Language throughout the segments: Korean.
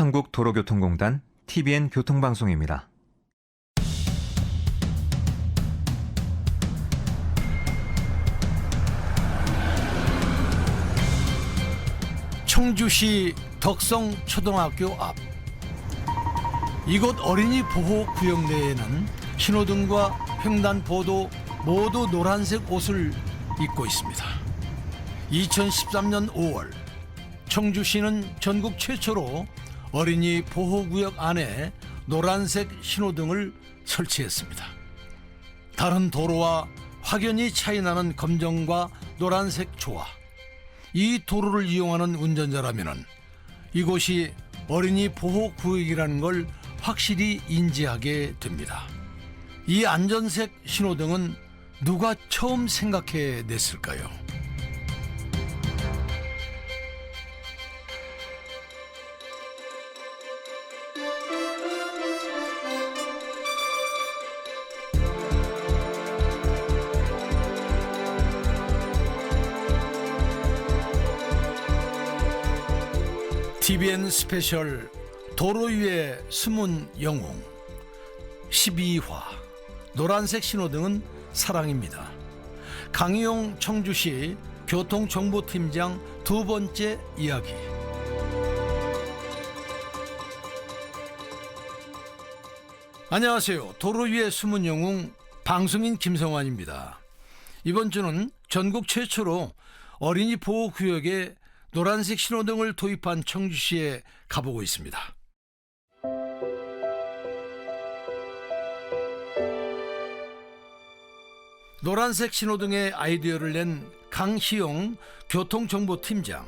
한국도로교통공단 TBN 교통방송입니다. 청주시 덕성 초등학교 앞 이곳 어린이 보호 구역 내에는 신호등과 횡단보도 모두 노란색 옷을 입고 있습니다. 2013년 5월 청주시는 전국 최초로 어린이 보호구역 안에 노란색 신호등을 설치했습니다. 다른 도로와 확연히 차이나는 검정과 노란색 조화. 이 도로를 이용하는 운전자라면 이곳이 어린이 보호 구역이라는 걸 확실히 인지하게 됩니다. 이 안전색 신호등은 누가 처음 생각해 냈을까요? TVN 스페셜 도로 위의 숨은 영웅 12화 노란색 신호등은 사랑입니다. 강희용 청주시 교통정보팀장 두 번째 이야기 안녕하세요. 도로 위의 숨은 영웅 방송인 김성환입니다. 이번 주는 전국 최초로 어린이 보호구역에 노란색 신호등을 도입한 청주시에 가보고 있습니다. 노란색 신호등의 아이디어를 낸 강희용 교통정보팀장.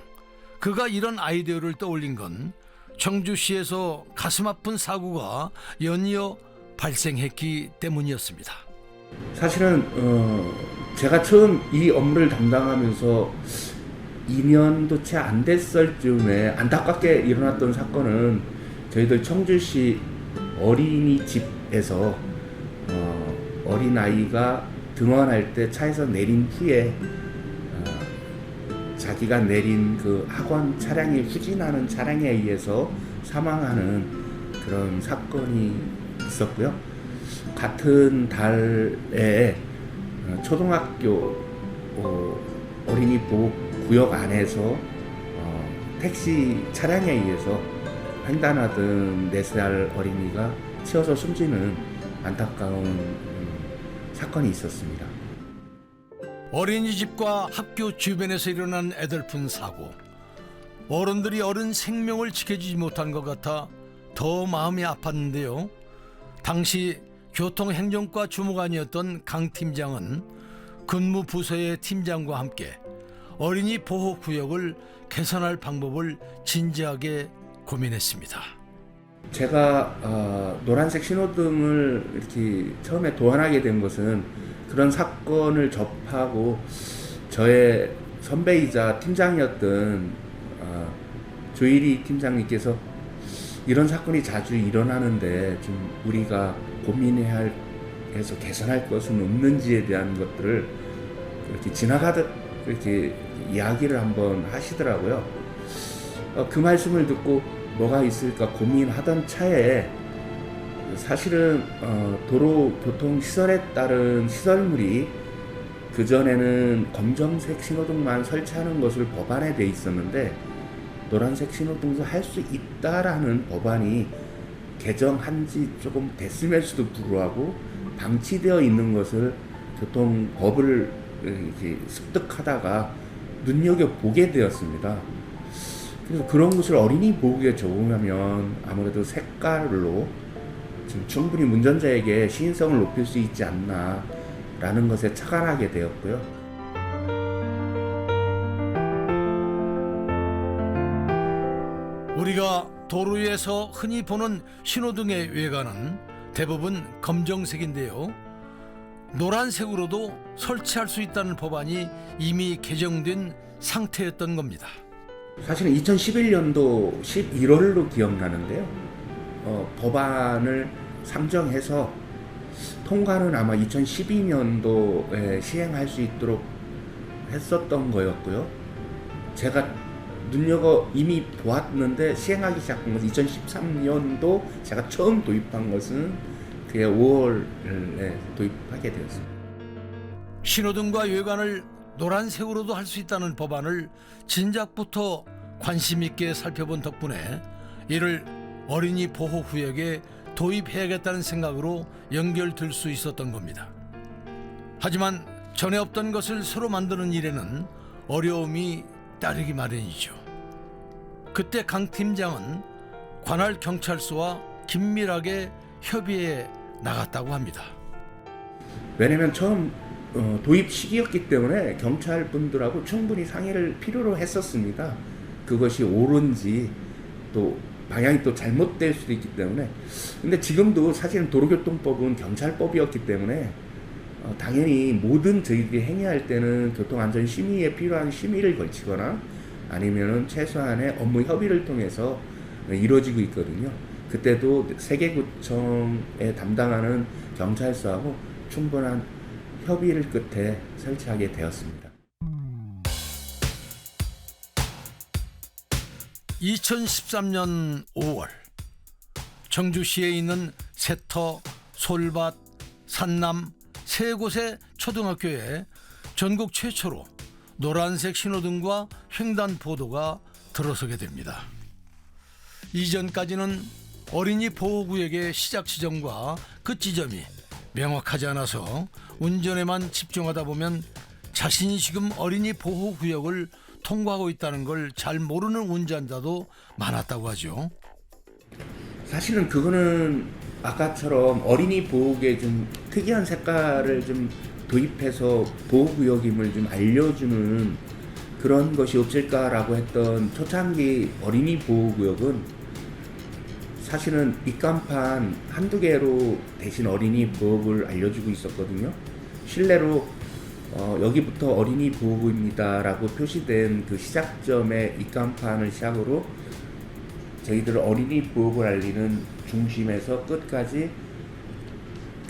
그가 이런 아이디어를 떠올린 건 청주시에서 가슴 아픈 사고가 연이어 발생했기 때문이었습니다. 사실은 어, 제가 처음 이 업무를 담당하면서 2년도 채 안 됐을 즈음에 안타깝게 일어났던 사건은 저희들 청주시 어린이집에서 어, 어린 아이가 등원할 때 차에서 내린 후에 어, 자기가 내린 그 학원 차량이 후진하는 차량에 의해서 사망하는 그런 사건이 있었고요. 같은 달에 어, 초등학교 어, 어린이 보호 구역 안에서 어, 택시 차량에 의해서 횡단하던 4살 어린이가 치여서 숨지는 안타까운 음, 사건이 있었습니다. 어린이집과 학교 주변에서 일어난 애들픈 사고. 어른들이 어른 생명을 지켜주지 못한 것 같아 더 마음이 아팠는데요. 당시 교통행정과 주무관이었던 강 팀장은 근무 부서의 팀장과 함께 어린이 보호 구역을 개선할 방법을 진지하게 고민했습니다. 제가 어, 노란색 신호등을 이렇게 처음에 도안하게 된 것은 그런 사건을 접하고 저의 선배이자 팀장이었던 어, 조일이 팀장님께서 이런 사건이 자주 일어나는데 좀 우리가 고민해야 할 해서 개선할 것은 없는지에 대한 것들을 이렇게 지나가듯 이렇게 이야기를 한번 하시더라고요. 어, 그 말씀을 듣고 뭐가 있을까 고민하던 차에 사실은 어, 도로 교통 시설에 따른 시설물이 그 전에는 검정색 신호등만 설치하는 것을 법안에 돼 있었는데 노란색 신호등도 할 수 있다라는 법안이 개정한 지 조금 됐음에도 불구하고 방치되어 있는 것을 교통법을 이렇게 습득하다가 눈여겨 보게 되었습니다. 그래서 그런 것을 어린이 보호구에 적용하면 아무래도 색깔로 좀 충분히 운전자에게 시인성을 높일 수 있지 않나라는 것에 착안하게 되었고요. 우리가 도로 위에서 흔히 보는 신호등의 외관은 대부분 검정색인데요. 노란색으로도 설치할 수 있다는 법안이 이미 개정된 상태였던 겁니다. 사실은 2011년도 11월로 기억나는데요. 어, 법안을 상정해서 통과는 아마 2012년도에 시행할 수 있도록 했었던 거였고요. 제가 눈여겨 이미 보았는데 시행하기 시작한 것은 2013년도 제가 처음 도입한 것은 그해 5월에 도입하게 되었습니다. 신호등과 외관을 노란색으로도 할 수 있다는 법안을 진작부터 관심 있게 살펴본 덕분에 이를 어린이 보호 구역에 도입해야겠다는 생각으로 연결될 수 있었던 겁니다. 하지만 전에 없던 것을 새로 만드는 일에는 어려움이 따르기 마련이죠. 그때 강 팀장은 관할 경찰서와 긴밀하게 협의해 나갔다고 합니다. 왜냐면 처음 어, 도입 시기였기 때문에 경찰 분들하고 충분히 상의를 필요로 했었습니다. 그것이 옳은지 또 방향이 또 잘못될 수도 있기 때문에 근데 지금도 사실은 도로교통법은 경찰법이었기 때문에 어, 당연히 모든 저희들이 행위할 때는 교통안전 심의에 필요한 심의를 걸치거나 아니면은 최소한의 업무 협의를 통해서 이루어지고 있거든요. 그때도 세계구청에 담당하는 경찰서하고 충분한 협의를 끝에 설치하게 되었습니다. 2013년 5월 청주시에 있는 세터, 솔밭, 산남 세 곳의 초등학교에 전국 최초로 노란색 신호등과 횡단보도가 들어서게 됩니다. 이전까지는 어린이 보호구역의 시작 지점과 끝 지점이 명확하지 않아서 운전에만 집중하다 보면 자신이 지금 어린이 보호구역을 통과하고 있다는 걸 잘 모르는 운전자도 많았다고 하죠. 사실은 그거는 아까처럼 어린이 보호구에 좀 특이한 색깔을 좀 도입해서 보호구역임을 좀 알려주는 그런 것이 없을까라고 했던 초창기 어린이 보호구역은 사실은 입간판 한두 개로 대신 어린이 보호구를 알려주고 있었거든요. 실내로 어, 여기부터 어린이 보호구입니다라고 표시된 그 시작점의 입간판을 시작으로 저희들 어린이 보호를 알리는 중심에서 끝까지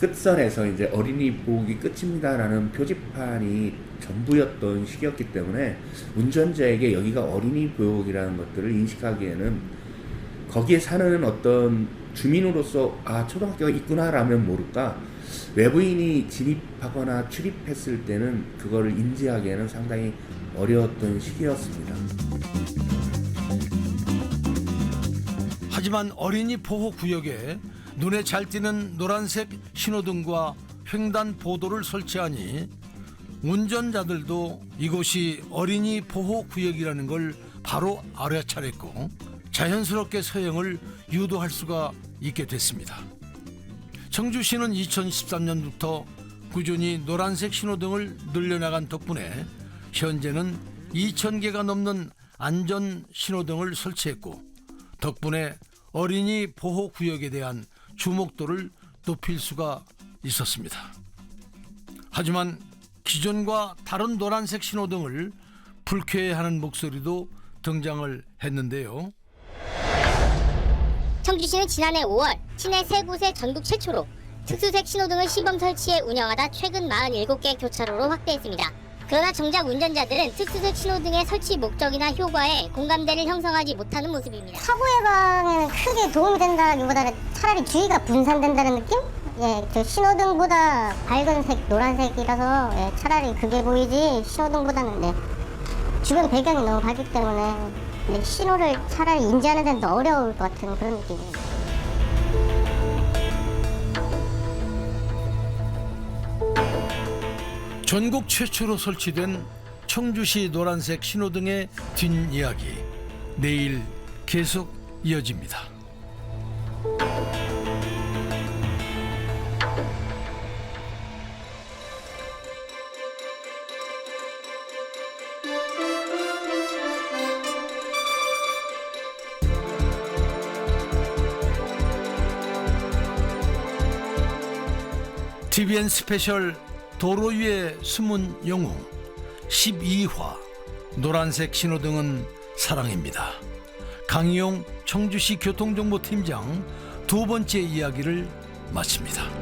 끝선에서 이제 어린이 보호기 끝입니다라는 표지판이 전부였던 시기였기 때문에 운전자에게 여기가 어린이 보호기라는 것들을 인식하기에는 거기에 사는 어떤 주민으로서 아 초등학교가 있구나라면 모를까 외부인이 진입하거나 출입했을 때는 그거를 인지하기에는 상당히 어려웠던 시기였습니다. 하지만 어린이 보호 구역에 눈에 잘 띄는 노란색 신호등과 횡단 보도를 설치하니 운전자들도 이곳이 어린이 보호 구역이라는 걸 바로 알아차렸고 자연스럽게 서행을 유도할 수가 있게 됐습니다. 청주시는 2013년부터 꾸준히 노란색 신호등을 늘려나간 덕분에 현재는 2,000개가 넘는 안전 신호등을 설치했고 덕분에 어린이 보호 구역에 대한 주목도를 높일 수가 있었습니다. 하지만 기존과 다른 노란색 신호등을 불쾌해하는 목소리도 등장을 했는데요. 청주시는 지난해 5월 시내 세 곳의 전국 최초로 특수색 신호등을 시범 설치해 운영하다 최근 47개 교차로로 확대했습니다. 그러나 정작 운전자들은 특수색 신호등의 설치 목적이나 효과에 공감대를 형성하지 못하는 모습입니다. 사고 예방에는 크게 도움이 된다기보다는 차라리 주의가 분산된다는 느낌? 예, 저 신호등보다 밝은 색, 노란색이라서 예, 차라리 그게 보이지 신호등보다는 네. 주변 배경이 너무 밝기 때문에 네, 신호를 차라리 인지하는 데는 더 어려울 것 같은 그런 느낌이에요. 전국 최초로 설치된 청주시 노란색 신호등의 뒷이야기 내일 계속 이어집니다. TVN 스페셜 도로 위의 숨은 영웅 12화 노란색 신호등은 사랑입니다. 강희용 청주시 교통정보팀장 두 번째 이야기를 마칩니다.